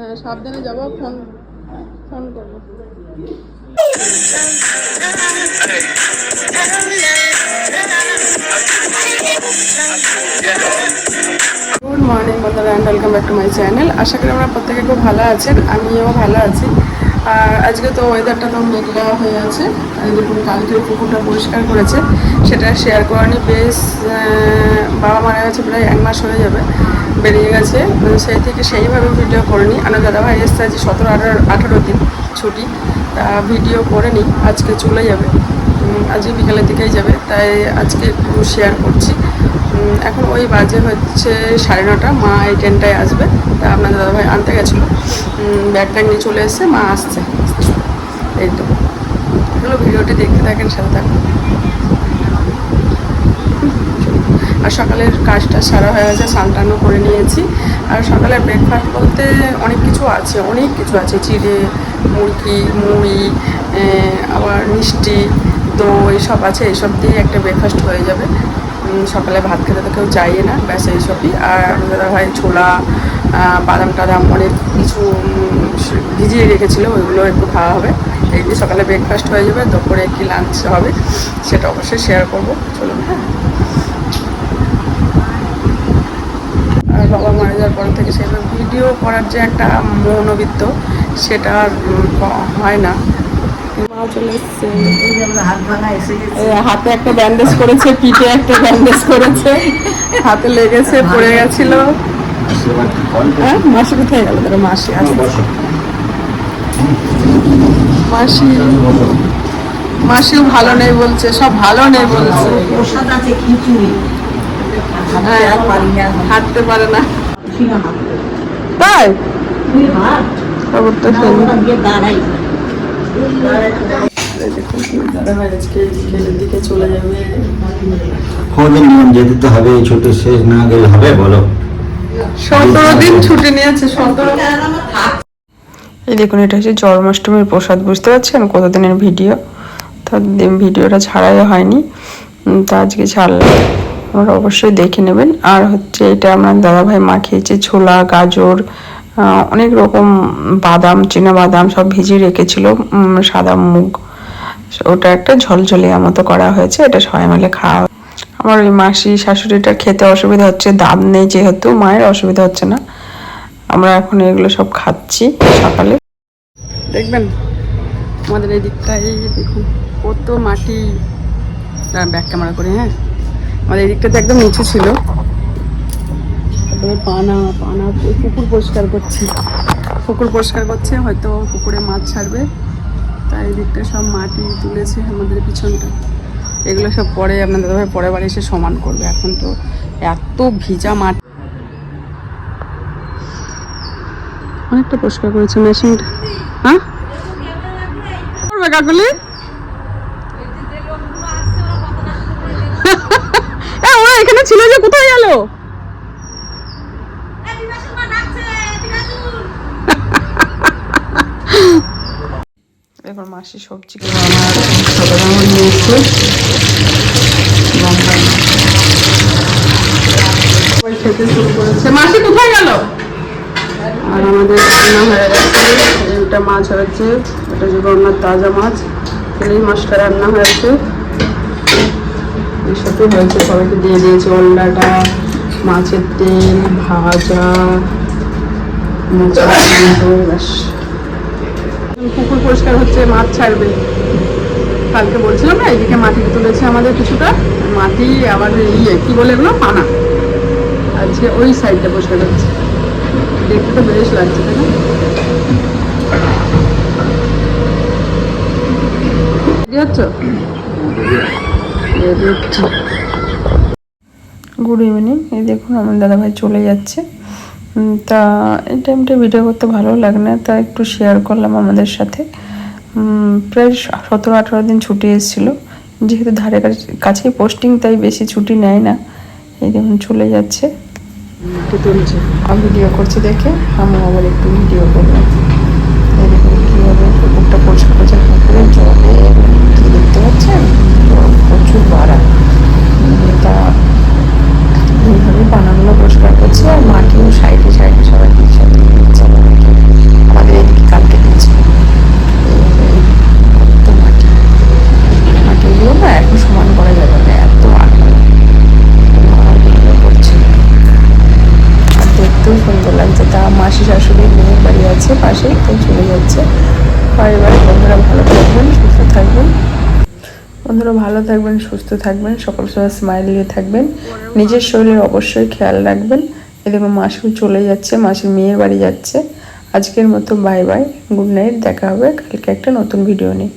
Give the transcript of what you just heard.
হ্যাঁ সাবধানে যাব, ফোন ফোন করব। গুড মর্নিং বন্ধুরা and welcome back to my channel আশা করি আমরা প্রত্যেকে খুব ভালো আছেন, আমিও ভালো আছি। আর আজকে তো ওয়েদারটা তো মেঘলা হয়ে আছে দেখুন কালকে পুকুরটা পরিষ্কার করেছে, সেটা শেয়ার করানি বেশ বাবা মারা গেছে প্রায় এক মাস হয়ে যাবে। বেরিয়ে গেছে। সেই থেকে সেইভাবে ভিডিও করিনি। আমার দাদাভাই এসছে আজ সতেরো, আঠারো আঠারো দিন ছুটি। তা ভিডিও করে নিই। আজকে চলে যাবে। আজকে বিকালের দিকেই যাবে। তাই আজকে একটু শেয়ার করছি। এখন ওই বাজে হচ্ছে সাড়ে নটা। মা এই ট্রেনটায় আসবে। তা আপনার দাদাভাই আনতে গেছিল। ব্যাগ ট্যাগ নিয়ে চলে এসছে। মা আসছে। এই তো। ভিডিওটি দেখতে থাকেন, সাথে থাকুন। আর সকালের কাজটা সারা হয়ে গেছে স্নান করে নিয়েছি। আর সকালের ব্রেকফাস্ট বলতে অনেক কিছু আছে, অনেক কিছু আছে। চিড়ে, মুরগি, মুড়ি আবার মিষ্টি, দই সব আছে এইসব দিয়ে একটা ব্রেকফাস্ট হয়ে যাবে। সকালে ভাত খেতে তো কেউ চাইয়ে না, ব্যাস এইসবই। আর আমাদের ভাই ছোলা বাদাম টাদাম অনেক কিছু ভিজিয়ে রেখেছিল, ওইগুলো একটু খাওয়া হবে। এই দিয়ে সকালে ব্রেকফাস্ট হয়ে যাবে, দুপুরে কি লাঞ্চ হবে, সেটা অবশ্যই শেয়ার করব। চলুন হ্যাঁ আর বাবা মারা যাওয়ার পর থেকে সেভাবে ভিডিও করার যে একটা মনোবিত্ত সেটা আর হয় না। মা চলে এসছে। হাতে একটা ব্যান্ডেজ করেছে পিঠে একটা ব্যান্ডেজ করেছে। হাতে লেগেছে পড়ে গেছিল। হ্যাঁ মাসি কোথায় গেল? তারা মাসি আসছে। মাসি মাসিও ভালো নেই বলছে সব ভালো নেই বলছে। প্রসাদ আছে খিচুড়ি। হাঁটতে হ্যাঁ আর পারি না। তাই খবর তো এই দেখুন দাদা ভাই আজকে বিকেলের দিকে চলে যাবে। কদিন নিয়ম যেতে তো হবে ছুটি শেষ না গেলে হবে বলো। সতেরো দিন ছুটি নিয়েছে সতেরো। এই দেখুন এটা হচ্ছে জন্মাষ্টমীর প্রসাদ বুঝতে পারছেন? কতদিনের ভিডিও? তো ভিডিওটা ছাড়াই হয়নি। তো আজকে ছাড়লাম। আপনারা অবশ্যই দেখে নেবেন। আর হচ্ছে এটা আমার দাদাভাই মাখিয়েছে ছোলা গাজর অনেক রকম বাদাম চীনা বাদাম সব ভিজিয়ে রেখেছিল সাদা মুগ। ওটা একটা ঝলঝলিয়া মতো করা হয়েছে এটা সবাই মিলে খাওয়া আমার ওই মাসি শাশুড়িটা খেতে অসুবিধা হচ্ছে দাঁত নেই যেহেতু মায়ের অসুবিধা হচ্ছে না। আমরা এখন এগুলো সব খাচ্ছি সকালে। দেখবেন? আমাদের এই দিকটাই দেখুন কত মাটি। ব্যাক ক্যামেরা করি হ্যাঁ? আমাদের এই দিকটাতে একদম নিচু ছিল। তারপরে পানা পানা, পুকুর পরিষ্কার করছি। পুকুর পরিষ্কার করছে, হয়তো পুকুরে মাছ ছাড়বে। তাই এদিকটা সব মাটি তুলেছে আমাদের পিছনটা। এগুলো সব পরে আপনার দাদাভাই পরে বাড়ি এসে সমান করবে। এখন তো এত ভিজা মাটি অনেকটা পরিষ্কার করেছে মেশিনটা। হ্যাঁ? করবে কাকুলি? দেখুন মাসি সবজি কিনে আমার নিয়েছে খেতে শুরু করেছে মাসি কোথায় গেল? আর আমাদের রান্না হয়ে গেছে এটা মাছ হয়েছে। এটা যে বন্যার তাজা মাছ এই মাছটা রান্না হয়েছে। সাথে হয়েছে সবাইকে দিয়ে দিয়েছে অন্ডাটা মাছের তেল ভাজা টমেটো, ব্যাস। পুকুর পরিষ্কার হচ্ছে মাছ ছাড়বে। কালকে বলছিলাম না, এদিকে মাটি তুলেছে আমাদের কিছুটা। মাটি আবার ইয়ে কি বলে এগুলো? পানা। আজকে ওই সাইডটা পরিষ্কার হচ্ছে। দেখতে তো বেশ লাগছে, তাই না? গুড ইভিনিং এই দেখুন, আমার দাদাভাই চলে যাচ্ছে। তা এই টাইমটা ভিডিও করতে ভালো লাগে না তা একটু শেয়ার করলাম আমাদের সাথে। প্রায় সতেরো আঠারো দিন ছুটি এসেছিল। যেহেতু ধারে কাছে- কাছেই পোস্টিং তাই বেশি ছুটি নেয় না। এই দেখুন চলে যাচ্ছে। একটু তুলছে। আমি ভিডিও করছি দেখে আমি আবার একটু ভিডিও করলাম এই দেখুন কীভাবে পুকুরটা পরিষ্কার পুকুরের জলে কি দেখতে পাচ্ছেন? প্রচুর বাড়া। মাসি শাশুড়ি মেয়ের বাড়ি আছে পাশেই তাই চলে যাচ্ছে। বাড়ি বন্ধুরা ভালো থাকবেন, সুস্থ থাকবেন। বন্ধুরা ভালো থাকবেন, সুস্থ থাকবেন, সকল সময় স্মাইল নিয়ে থাকবেন। নিজের শরীরের অবশ্যই খেয়াল রাখবেন। দেখুন মাসিও চলে যাচ্ছে, মাসির মেয়ের বাড়ি যাচ্ছে। আজকের মতো বাই বাই গুড নাইট দেখা হবে। কালকে একটা নতুন ভিডিও নিয়ে।